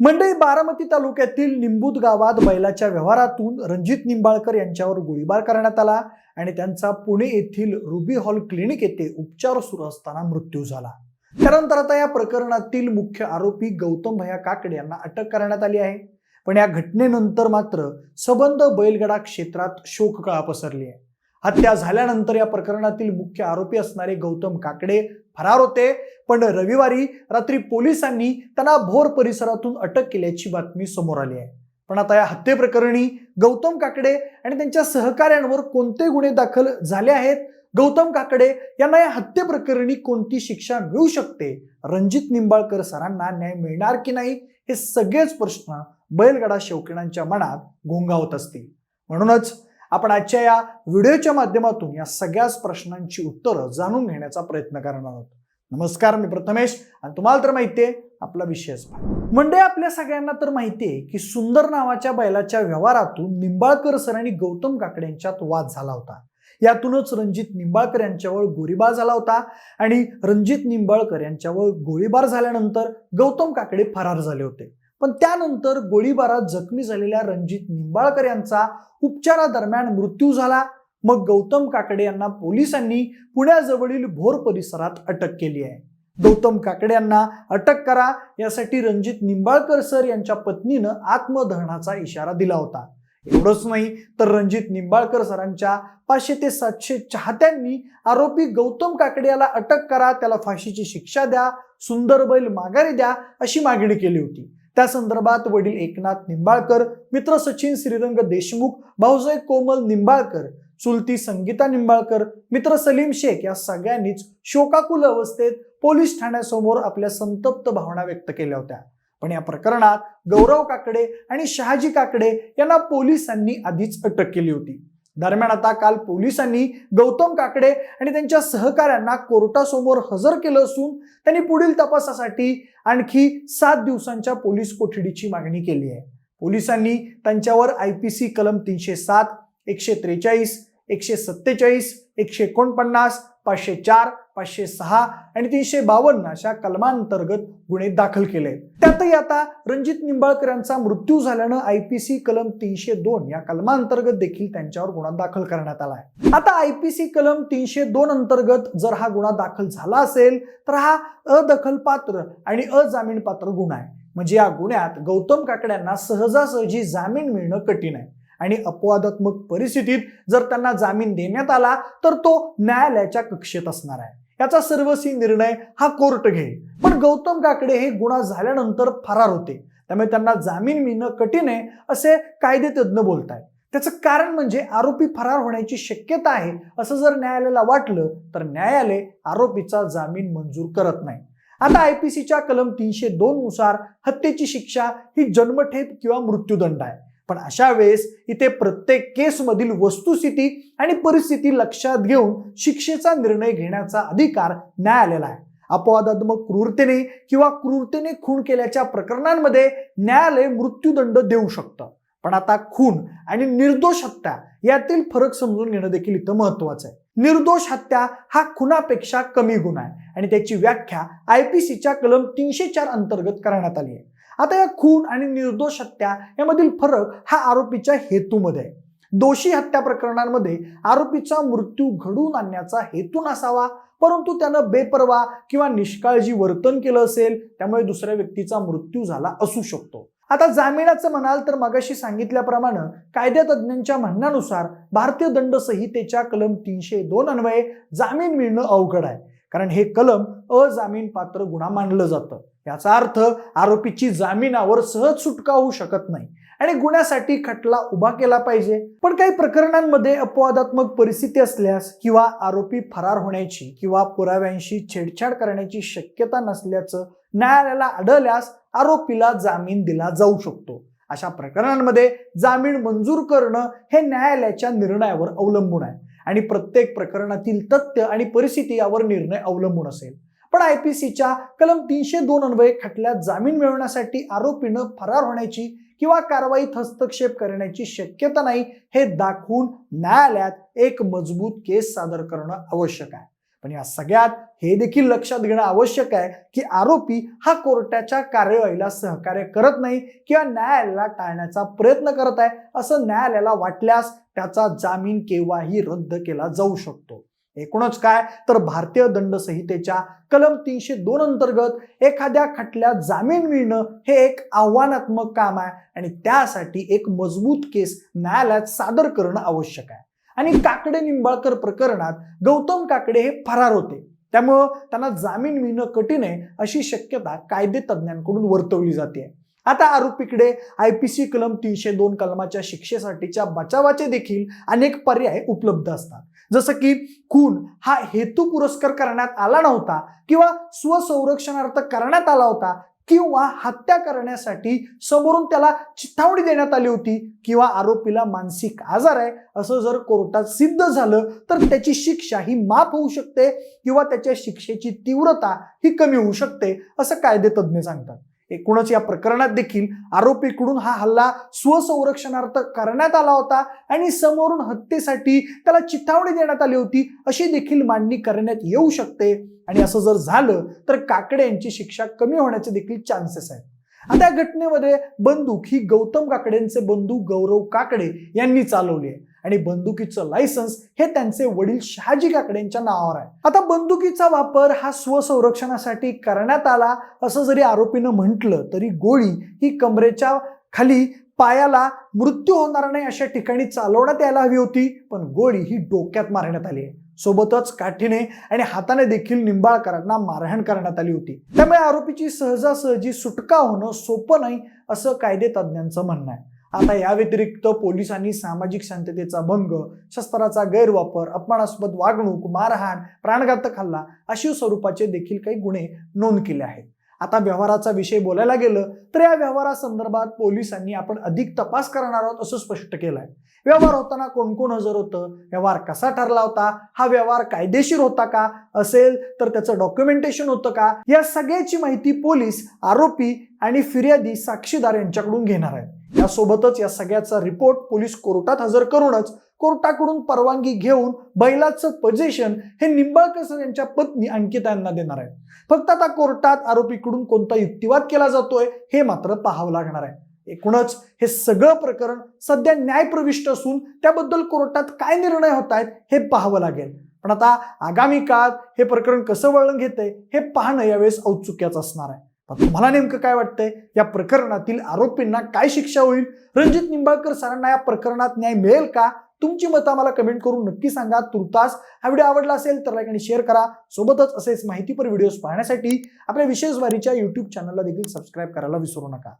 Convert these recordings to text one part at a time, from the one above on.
मंडई बारामती तालुक्यातील निंबूत गावात बैलाच्या व्यवहारातून रणजित निंबाळकर यांच्यावर गोळीबार करण्यात आला आणि त्यांचा पुणे येथील रुबी हॉल क्लिनिक येथे उपचार सुरू असताना मृत्यू झाला. त्यानंतर आता या प्रकरणातील मुख्य आरोपी गौतम भैया काकडे यांना अटक करण्यात आली आहे. पण या घटनेनंतर मात्र सबंध बैलगडा क्षेत्रात शोककळा पसरली आहे. हत्या झाल्यानंतर या प्रकरणातील मुख्य आरोपी असणारे गौतम काकडे फरार होते. पण रविवारी रात्री पोलिसांनी त्यांना भोर परिसरातून अटक केल्याची बातमी समोर आली आहे. पण आता या हत्येप्रकरणी गौतम काकडे आणि त्यांच्या सहकाऱ्यांवर कोणते गुन्हे दाखल झाले आहेत? गौतम काकडे यांना या हत्येप्रकरणी कोणती शिक्षा मिळू शकते? रणजित निंबाळकर सरांना न्याय मिळणार की नाही? हे सगळेच प्रश्न बैलगडा शौकीनांच्या मनात घोंगावत असतील. म्हणूनच आपण आजच्या या व्हिडिओच्या माध्यमातून या सगळ्याच प्रश्नांची उत्तरं जाणून घेण्याचा प्रयत्न करणार आहोत. नमस्कार मी प्रथमेश आणि तुम्हाला तर माहिती आहे आपला विषयच म्हणजे आपल्या सगळ्यांना तर माहिती आहे की सुंदर नावाच्या बैलाच्या व्यवहारातून निंबाळकर सर आणि गौतम काकडे यांच्यात वाद झाला होता. यातूनच रणजित निंबाळकर यांच्यावर गोळीबार झाला होता आणि रणजित निंबाळकर यांच्यावर गोळीबार झाल्यानंतर गौतम काकडे फरार झाले होते. पण त्यानंतर गोळीबारात जखमी झालेल्या रणजित निंबाळकर यांचा उपचारादरम्यान मृत्यू झाला. मग गौतम काकडे यांना पोलिसांनी पुण्याजवळील भोर परिसरात अटक केली आहे. गौतम काकडे यांना अटक करा यासाठी रणजित निंबाळकर सर यांच्या पत्नीनं आत्मदहनाचा इशारा दिला होता. एवढंच नाही तर रणजित निंबाळकर सरांच्या पाचशे ते सातशे चाहत्यांनी आरोपी गौतम काकडे याला अटक करा त्याला फाशीची शिक्षा द्या सुंदर बैल माघारी द्या अशी मागणी केली होती. त्या संदर्भात वडील एकनाथ निंबाळकर मित्र सचिन श्रीरंग देशमुख भाऊसाहेब कोमल निंबाळकर चुलती संगीता निंबाळकर मित्र सलीम शेख या सगळ्यांनीच शोकाकुल अवस्थेत पोलीस ठाण्यासमोर आपल्या संतप्त भावना व्यक्त केल्या होत्या. पण या प्रकरणात गौरव काकडे आणि शहाजी काकडे यांना पोलिसांनी आधीच अटक केली होती. दरम्यान आता काल पोलिसांनी गौतम काकडे आणि त्यांच्या सहकाऱ्यांना कोर्टासमोर हजर केलं असून त्यांनी पुढील तपासासाठी आणखी सात दिवसांच्या पोलीस कोठडीची मागणी केली आहे. पोलिसांनी त्यांच्यावर आय पी सी कलम तीनशे सात एकशे त्रेचाळीस एकशे सत्तेचाळीस एकशे एकोणपन्नास पाचशे चार पाचशे सहा आणि तीनशे बावन्न अशा कलमांतर्गत गुन्हे दाखल केले. त्यातही आता रणजित निंबाळकर यांचा मृत्यू झाल्यानं आय पी सी कलम तीनशे दोन या कलमांतर्गत देखील त्यांच्यावर गुन्हा दाखल करण्यात आला आहे आता आय पी सी कलम तीनशे दोन अंतर्गत जर हा गुन्हा दाखल झाला असेल तर हा अदखलपात्र आणि अजामीनपात्र गुन्हा आहे. म्हणजे या गुन्ह्यात गौतम काकड्यांना सहजासहजी जामीन मिळणं कठीण आहे. आणि अपवादात्मक परिस्थितीत जर त्यांना जामीन देण्यात आला तर तो न्यायालयाच्या कक्षेत असणार आहे. याचा सर्वस्वी निर्णय हा कोर्ट घेईल. पण गौतम काकडे हे गुन्हा झाल्यानंतर फरार होते. त्यामुळे त्यांना जामीन मिळणं कठीण आहे असे कायदेतज्ञ बोलत आहेत त्याचं कारण म्हणजे आरोपी फरार होण्याची शक्यता आहे असं जर न्यायालयाला वाटलं तर न्यायालय आरोपीचा जामीन मंजूर करत नाही. आता आय पी सीच्या कलम तीनशे दोन नुसार हत्येची शिक्षा ही जन्मठेप किंवा मृत्यूदंड आहे. पण अशा वेळेस इथे प्रत्येक केसमधील वस्तुस्थिती आणि परिस्थिती लक्षात घेऊन शिक्षेचा निर्णय घेण्याचा अधिकार न्यायालयाला आहे. अपवादात्मक क्रूरतेने किंवा क्रूरतेने खून केल्याच्या प्रकरणांमध्ये न्यायालय मृत्यूदंड देऊ शकतं. पण आता खून आणि निर्दोष हत्या यातील फरक समजून घेणं देखील इथं महत्वाचं आहे. निर्दोष हत्या हा खुनापेक्षा कमी गुन्हा आहे आणि त्याची व्याख्या आय पी सीच्या कलम तीनशे चार अंतर्गत करण्यात आली आहे. आता या खून आणि निर्दोष हत्या यामधील फरक हा आरोपीच्या हेतूमध्ये आहे. दोषी हत्या प्रकरणांमध्ये आरोपीचा मृत्यू घडवून आणण्याचा हेतू नसावा परंतु त्यानं बेपर्वा किंवा निष्काळजी वर्तन केलं असेल त्यामुळे दुसऱ्या व्यक्तीचा मृत्यू झाला असू शकतो. आता जामिनाचं म्हणाल तर मगाशी सांगितल्याप्रमाणे कायदेतज्ञांच्या म्हणण्यानुसार भारतीय दंड संहितेच्या कलम तीनशे दोन अन्वये जामीन मिळणं अवघड आहे. कारण हे कलम अजामीन पात्र गुन्हा मानलं जातं. याचा अर्थ आरोपीची जामिनावर सहज सुटका होऊ शकत नाही. आणि गुन्ह्यासाठी खटला उभा केला पाहिजे. पण काही प्रकरणांमध्ये अपवादात्मक परिस्थिती असल्यास किंवा आरोपी फरार होण्याची किंवा पुराव्यांशी छेडछाड करण्याची शक्यता नसल्याचं न्यायालयाला आढळल्यास आरोपीला जामीन दिला जाऊ शकतो. अशा प्रकरणांमध्ये जामीन मंजूर करणं हे न्यायालयाच्या निर्णयावर अवलंबून आहे. आणि प्रत्येक प्रकरणातील तथ्य आणि परिस्थिती यावर निर्णय अवलंबून असेल. पण आय पी सीच्या कलम तीनशे दोन अन्वये खटल्यात जामीन मिळवण्यासाठी आरोपीनं फरार होण्याची किंवा कारवाईत हस्तक्षेप करण्याची शक्यता नाही हे दाखवून न्यायालयात एक मजबूत केस सादर करणं आवश्यक आहे. पण या सगळ्यात हे देखील लक्षात घेणं आवश्यक आहे की आरोपी हा कोर्टाच्या कार्यवाहीला सहकार्य करत नाही किंवा न्यायालयाला टाळण्याचा प्रयत्न करत आहे असं न्यायालयाला वाटल्यास त्याचा जामीन केव्हाही रद्द केला जाऊ शकतो. एकूणच काय? तर भारतीय दंड संहितेच्या कलम तीनशे दोन अंतर्गत एखाद्या खटल्यात जामीन मिळणं हे एक आव्हानात्मक काम आहे आणि त्यासाठी एक मजबूत केस न्यायालयात सादर करणं आवश्यक आहे. आणि काकडे निंबाळकर प्रकरणात गौतम काकडे हे फरार होते. त्यामुळं त्यांना जामीन मिळणं कठीण आहे अशी शक्यता कायदे तज्ज्ञांकडून वर्तवली जाते. आता आरोपीकडे आय पी सी कलम तीनशे दोन कलमाच्या शिक्षेसाठीच्या बचावाचे देखील अनेक पर्याय उपलब्ध असतात. जसं की खून हा हेतू पुरस्कार करण्यात आला नव्हता किंवा स्वसंरक्षणार्थ करण्यात आला होता किंवा हत्या करण्यासाठी समोरून त्याला चिथावणी देण्यात आली होती किंवा आरोपीला मानसिक आजार आहे असं जर कोर्टात सिद्ध झालं तर त्याची शिक्षा ही माफ होऊ शकते किंवा त्याच्या शिक्षेची तीव्रता ही कमी होऊ शकते असं कायदे तज्ज्ञ सांगतात. एकूणच या प्रकरणात देखील आरोपीकडून हा हल्ला स्वसंरक्षणार्थ करण्यात आला होता आणि समोरून हत्येसाठी त्याला चिथावणी देण्यात आली होती अशी देखील मांडणी करण्यात येऊ शकते. आणि असं जर झालं तर काकडे यांची शिक्षा कमी होण्याचे देखील चान्सेस आहेत. आता या घटनेमध्ये बंदूक ही गौतम काकडेंचे बंधू गौरव काकडे यांनी चालवली आहे. आणि बंदुकीचं लायसन्स हे त्यांचे वडील शहाजी काकडेंच्या नावावर आहे. आता बंदुकीचा वापर हा स्वसंरक्षणासाठी करण्यात आला असं जरी आरोपीनं म्हटलं तरी गोळी ही कमरेच्या खाली पायाला मृत्यू होणार नाही अशा ठिकाणी चालवण्यात यायला हवी होती पण गोळी ही डोक्यात मारण्यात आली आहे. सोबतच काठीने आणि हाताने देखील निंबाळकरांना मारहाण करण्यात आली होती. त्यामुळे आरोपीची सहजासहजी सुटका होणं सोपं नाही असं कायदे तज्ज्ञांचं म्हणणं आहे. आता या व्यतिरिक्त पोलिसांनी सामाजिक शांततेचा भंग शस्त्राचा गैरवापर अपमानास्पद वागणूक मारहाण प्राणघातक हल्ला अशी स्वरूपाचे देखील काही गुन्हे नोंद केले आहेत. आता व्यवहाराचा विषय बोलायला गेलं तर या व्यवहारासंदर्भात पोलिसांनी आपण अधिक तपास करणार आहोत असं स्पष्ट केलं आहे व्यवहार होताना कोण कोण हजर होतं? व्यवहार कसा ठरला होता? हा व्यवहार कायदेशीर होता का? असेल तर त्याचं डॉक्युमेंटेशन होतं का? या सगळ्याची माहिती पोलीस आरोपी आणि फिर्यादी साक्षीदार यांच्याकडून घेणार आहेत. यासोबतच या सगळ्याचा रिपोर्ट पोलीस कोर्टात हजर करूनच कोर्टाकडून परवानगी घेऊन बैलाचं पजेशन हे निंबाळकर यांच्या पत्नी अंकिता यांना देणार आहे फक्त आता कोर्टात आरोपीकडून कोणता युक्तिवाद केला जातोय हे मात्र पाहावं लागणार आहे. एकूणच हे सगळं प्रकरण सध्या न्यायप्रविष्ट असून त्याबद्दल कोर्टात काय निर्णय होत आहेत हे पाहावं लागेल. पण आता आगामी काळात हे प्रकरण कसं वळण घेतंय हे पाहणं यावेळेस औत्सुक्याचं असणार आहे. पण तुम्हाला नेमकं काय वाटतंय? या प्रकरणातील आरोपींना काय शिक्षा होईल? रणजित निंबाळकर सरांना या प्रकरणात न्याय मिळेल का? तुमची मतं आम्हाला कमेंट करून नक्की सांगा. तुर्तास हा व्हिडिओ आवडला असेल तर लाईक आणि शेअर करा. सोबतच असेच माहितीपर व्हिडिओज पाहण्यासाठी आपल्या विशेष वारीच्या युट्यूब चॅनलला देखील सबस्क्राईब करायला विसरू नका.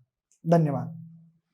धन्यवाद.